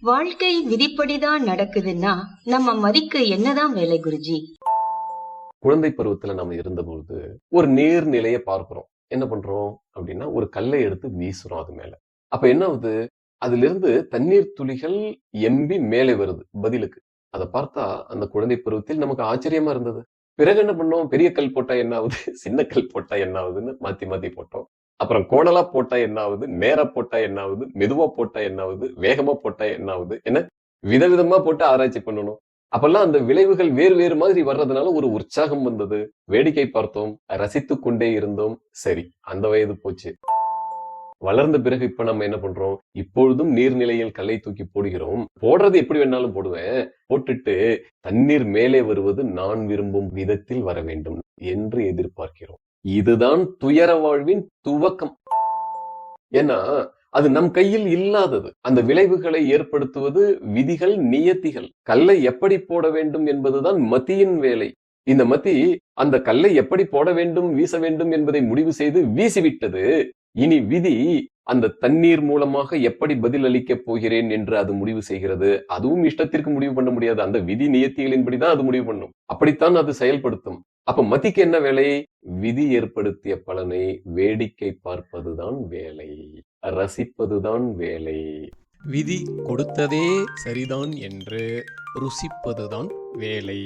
வாழ்க்கை விதிப்படிதான் நடக்குதுன்னா நம்ம மதிக்கு என்னதான் வேலை குருஜி? குழந்தை பருவத்துல நம்ம இருந்தபோது ஒரு நீர்நிலையை பார்க்கிறோம். என்ன பண்றோம் அப்படின்னா ஒரு கல்லை எடுத்து வீசுறோம் அது மேல. அப்ப என்ன ஆகுது? அதுல இருந்து தண்ணீர் துளிகள் எம்பி மேலே வருது பதிலுக்கு. அதை பார்த்தா அந்த குழந்தை பருவத்தில் நமக்கு ஆச்சரியமா இருந்தது. பிறகு என்ன பண்ணோம்? பெரிய கல் போட்டா என்ன ஆகுது? சின்ன கல் போட்டா என்ன ஆகுதுன்னு மாத்தி மாத்தி போட்டோம். அப்புறம் கோணலா போட்டா என்ன ஆகுது நேரா போட்டா என்ன ஆகுது மெதுவா போட்டா என்ன ஆகுது வேகமா போட்டா என்ன ஆகுது என்ன? விதவிதமா போட்டு ஆராய்ச்சி பண்ணணும். அப்பெல்லாம் அந்த விளைவுகள் வேறு வேறு மாதிரி வர்றதுனால ஒரு உற்சாகம் வந்தது. வேடிக்கை பார்த்தோம் ரசித்துக் கொண்டே இருந்தோம். சரி அந்த வயது போச்சு. வளர்ந்த பிறகு இப்ப நம்ம என்ன பண்றோம்? இப்பொழுதும் நீர்நிலையில் கல்லை தூக்கி போடுகிறோம். போடுறது எப்படி வேணாலும் போடுவேன். போட்டுட்டு தண்ணீர் மேலே வருவது நான் விரும்பும் விதத்தில் வர வேண்டும் என்று எதிர்பார்க்கிறோம். இதுதான் துயர வாழ்வின் துவக்கம். ஏன்னா அது நம் கையில் இல்லாதது. அந்த விளைவுகளை ஏற்படுத்துவது விதிகள் நியத்திகள். கல்லை எப்படி போட வேண்டும் என்பதுதான் மத்தியின் வேலை. இந்த மத்தி அந்த கல்லை எப்படி போட வேண்டும் வீச வேண்டும் என்பதை முடிவு செய்து வீசிவிட்டது. இனி விதி அந்த தண்ணீர் மூலமாக எப்படி பதில் அளிக்கப் போகிறேன் என்று அது முடிவு செய்கிறது. அதுவும் இஷ்டத்திற்கு முடிவு பண்ண முடியாது. அந்த விதி நியத்திகளின்படிதான் அது முடிவு பண்ணும். அப்படித்தான் அது செயல்படுத்தும். அப்ப மதிக்கு என்ன வேலை? விதி ஏற்படுத்திய பலனை வேடிக்கை பார்ப்பதுதான் வேலை. ரசிப்பதுதான் வேலை. விதி கொடுத்ததே சரிதான் என்று ருசிப்பதுதான் வேலை.